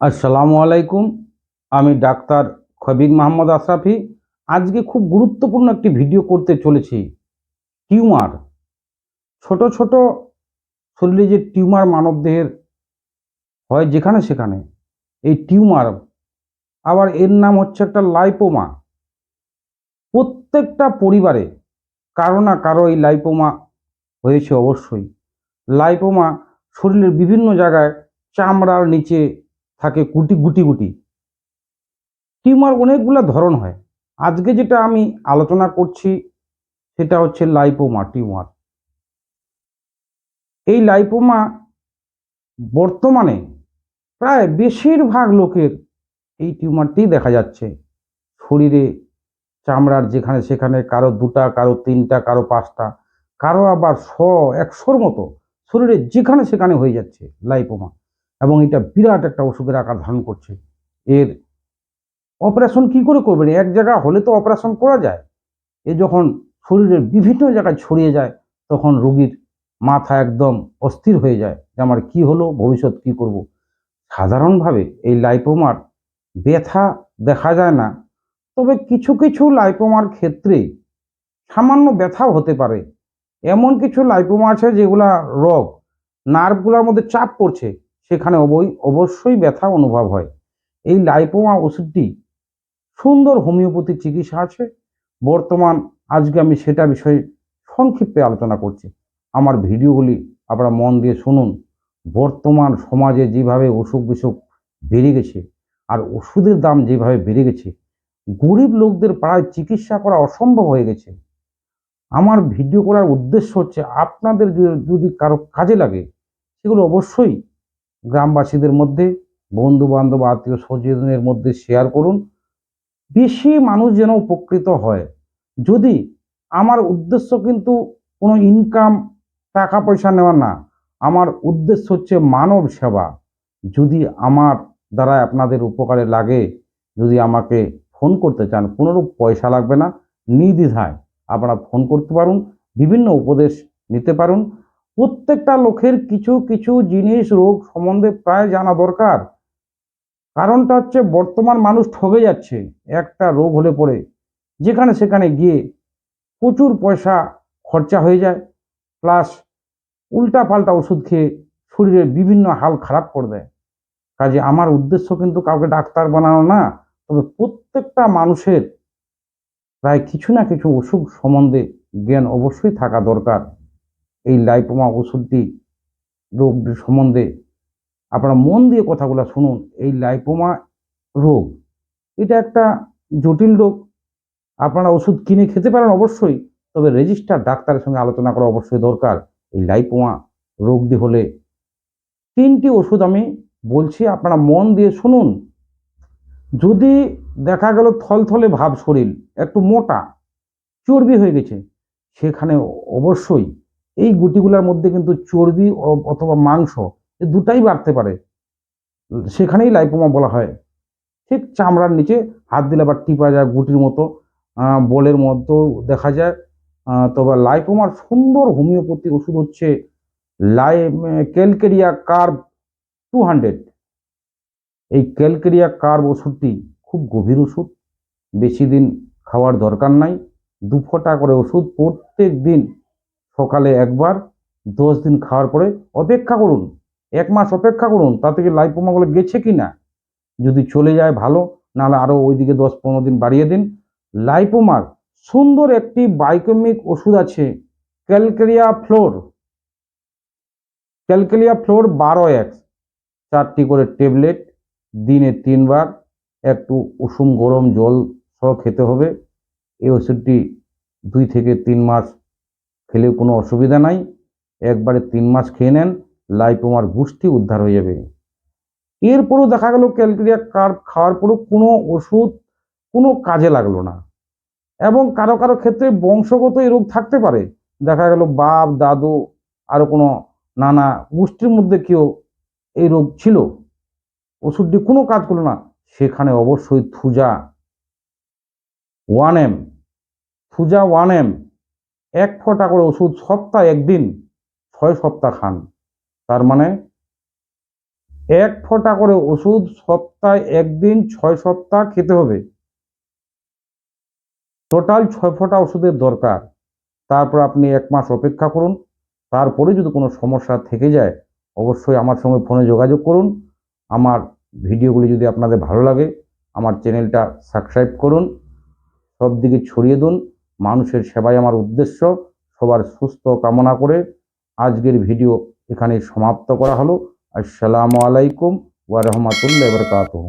আসসালামু আলাইকুম। আমি ডাক্তার খবির মোহাম্মদ আশরাফি। আজকে খুব গুরুত্বপূর্ণ একটি ভিডিও করতে চলেছি। টিউমার। ছোট ছোট শরীরে যে টিউমার মানবদেহের হয় যেখানে সেখানে, এই টিউমার, আবার এর নাম হচ্ছে একটা লাইপোমা। প্রত্যেকটা পরিবারে কারও না কারও এই লাইপোমা হয়েছে অবশ্যই। লাইপোমা শরীরের বিভিন্ন জায়গায় চামড়ার নিচে থাকে গুটি গুটি গুটি। টিউমার অনেকগুলো ধরন হয়। আজকে যেটা আমি আলোচনা করছি, সেটা হচ্ছে লাইপোমা টিউমার। এই লাইপোমা বর্তমানে প্রায় বেশিরভাগ লোকের এই টিউমারটি দেখা যাচ্ছে। শরীরে, চামড়ার যেখানে সেখানে, কারও দুটা, কারও তিনটা, কারও পাঁচটা, কারও আবার শ, একশোর মতো। শরীরে যেখানে সেখানে হয়ে যাচ্ছে লাইপোমা এবং এটা বিরাট একটা ওষুধের আকার ধারণ করছে। এর অপারেশন কি করে করবেন? এক জায়গা হলে তো অপারেশন করা যায়। এ যখন শরীরের বিভিন্ন জায়গায় ছড়িয়ে যায়, তখন রোগীর মাথা একদম অস্থির হয়ে যায় যে আমার কি হলো, ভবিষ্যৎ কি করব? সাধারণভাবে এই লাইপোমার ব্যথা দেখা যায় না। তবে কিছু কিছু লাইপোমার ক্ষেত্রে সামান্য ব্যথাও হতে পারে। এমন কিছু লাইপোমা আছে যেগুলা রোগ নার্ভগুলোর মধ্যে চাপ পড়ছে। সেখানে অবশ্যই ব্যথা অনুভব হয়। এই লাইপোমা ওষুধটি সুন্দর হোমিওপ্যাথি চিকিৎসা আছে। বর্তমান আজকে আমি সেটা বিষয়ে সংক্ষিপ্তে আলোচনা করছি। আমার ভিডিওগুলি আপনারা মন দিয়ে শুনুন। বর্তমান সমাজে যেভাবে অসুখ বিসুখ বেড়ে গেছে আর ওষুধের দাম যেভাবে বেড়ে গেছে, গরিব লোকদের প্রায় চিকিৎসা করা অসম্ভব হয়ে গেছে। আমার ভিডিও করার উদ্দেশ্য হচ্ছে আপনাদের যদি কারও কাজে লাগে, সেগুলো অবশ্যই গ্রামবাসীদের মধ্যে বন্ধু বান্ধব আত্মীয় স্বজনের মধ্যে শেয়ার করুন। বেশি মানুষ যেন উপকৃত হয়। যদি আমার উদ্দেশ্য কিন্তু কোনো ইনকাম টাকা পয়সা নেওয়া না, আমার উদ্দেশ্য হচ্ছে মানব সেবা। যদি আমার দ্বারা আপনাদের উপকারে লাগে, যদি আমাকে ফোন করতে চান, কোনোরূপ পয়সা লাগবে না, নির্দ্বিধায় আপনারা ফোন করতে পারুন, বিভিন্ন উপদেশ নিতে পারুন। প্রত্যেকটা লোকের কিছু কিছু জিনিস রোগ সম্বন্ধে প্রায় জানা দরকার। কারণটা হচ্ছে বর্তমান মানুষ ঠগে যাচ্ছে, একটা রোগ হলে পরে। যেখানে সেখানে গিয়ে প্রচুর পয়সা খরচা হয়ে যায়, প্লাস উল্টা পাল্টা ওষুধ খেয়ে শরীরের বিভিন্ন হাল খারাপ করে দেয়। কাজে আমার উদ্দেশ্য কিন্তু কাউকে ডাক্তার বানানো না, তবে প্রত্যেকটা মানুষের প্রায় কিছু না কিছু অসুখ সম্বন্ধে জ্ঞান অবশ্যই থাকা দরকার। এই লাইপোমা ওষুধটি রোগ সম্বন্ধে আপনারা মন দিয়ে কথাগুলো শুনুন। এই লাইপোমা রোগ, এটা একটা জটিল রোগ। আপনারা ওষুধ কিনে খেতে পারেন অবশ্যই, তবে রেজিস্টার ডাক্তারের সঙ্গে আলোচনা করা অবশ্যই দরকার। এই লাইপোমা রোগটি হলে তিনটি ওষুধ আমি বলছি, আপনারা মন দিয়ে শুনুন। যদি দেখা গেল থলথলে ভাব শরীর, একটু মোটা, চর্বি হয়ে গেছে, সেখানে অবশ্যই এই গুটিগুলোর মধ্যে কিন্তু চর্বি অথবা মাংস এ দুটাই বাড়তে পারে। সেখানেই লাইপোমা বলা হয়। ঠিক চামড়ার নিচে হাত দিলে আবার টিপা যায় গুটির মতো বলের মতো দেখা যায়। তবে লাইপোমার সুন্দর হোমিওপ্যাথি ওষুধ হচ্ছে লাই ক্যালকেরিয়া কার্ভ টু হান্ড্রেড। এই ক্যালকেরিয়া কার্ভ ওষুধটি খুব গভীর ওষুধ, বেশি দিন খাওয়ার দরকার নাই। দু ফোঁটা করে ওষুধ প্রত্যেক দিন সকালে একবার, দশ দিন খাওয়ার পরে অপেক্ষা করুন। এক মাস অপেক্ষা করুন তা থেকে লাইপোমাগুলো গেছে কি না যদি চলে যায় ভালো, নাহলে আরও ওইদিকে দশ পনেরো দিন বাড়িয়ে দিন। লাইপোমার সুন্দর একটি বায়োকেমিক ওষুধ আছে, ক্যালকেরিয়া ফ্লোর। ক্যালকেলিয়া ফ্লোর বারো এক্স, চারটি করে ট্যাবলেট, দিনে তিনবার, একটু উষুম গরম জল সহ খেতে হবে। এই ওষুধটি দুই থেকে তিন মাস খেলেও কোনো অসুবিধা নাই। একবারে তিন মাস খেয়ে নেন, লাইপোমার গোষ্ঠী উদ্ধার হয়ে যাবে। এরপরও দেখা গেল ক্যালকেরিয়া কার্ভ খাওয়ার পরও কোনো ওষুধ কোনো কাজে লাগল না। এবং কারও কারও ক্ষেত্রে বংশগত এই রোগ থাকতে পারে। দেখা গেল বাপ, দাদু, আরও কোনো নানা গোষ্ঠীর মধ্যে কেউ এই রোগ ছিল। ওষুধটি কোনো কাজ করল না। সেখানে অবশ্যই thuja one M, thuja one M এক ফোঁটা করে ওষুধ সপ্তাহে একদিন, ছয় সপ্তাহ খান। তার মানে এক ফোঁটা করে ওষুধ সপ্তাহে একদিন, ছয় সপ্তাহ খেতে হবে। টোটাল ছয় ফোঁটা ওষুধের দরকার। তারপর আপনি এক মাস অপেক্ষা করুন। তারপরে যদি কোনো সমস্যা থেকে যায়, অবশ্যই আমার সঙ্গে ফোনে যোগাযোগ করুন। আমার ভিডিওগুলি যদি আপনাদের ভালো লাগে, আমার চ্যানেলটা সাবস্ক্রাইব করুন। সব দিকে ছড়িয়ে দিন। মানুষের সেবাই আমার উদ্দেশ্য। সবার সুস্থ কামনা করে আজকের ভিডিও এখানে সমাপ্ত করা হলো। আসসালামু আলাইকুম ওয়া রাহমাতুল্লাহি ওয়া বারাকাতুহু।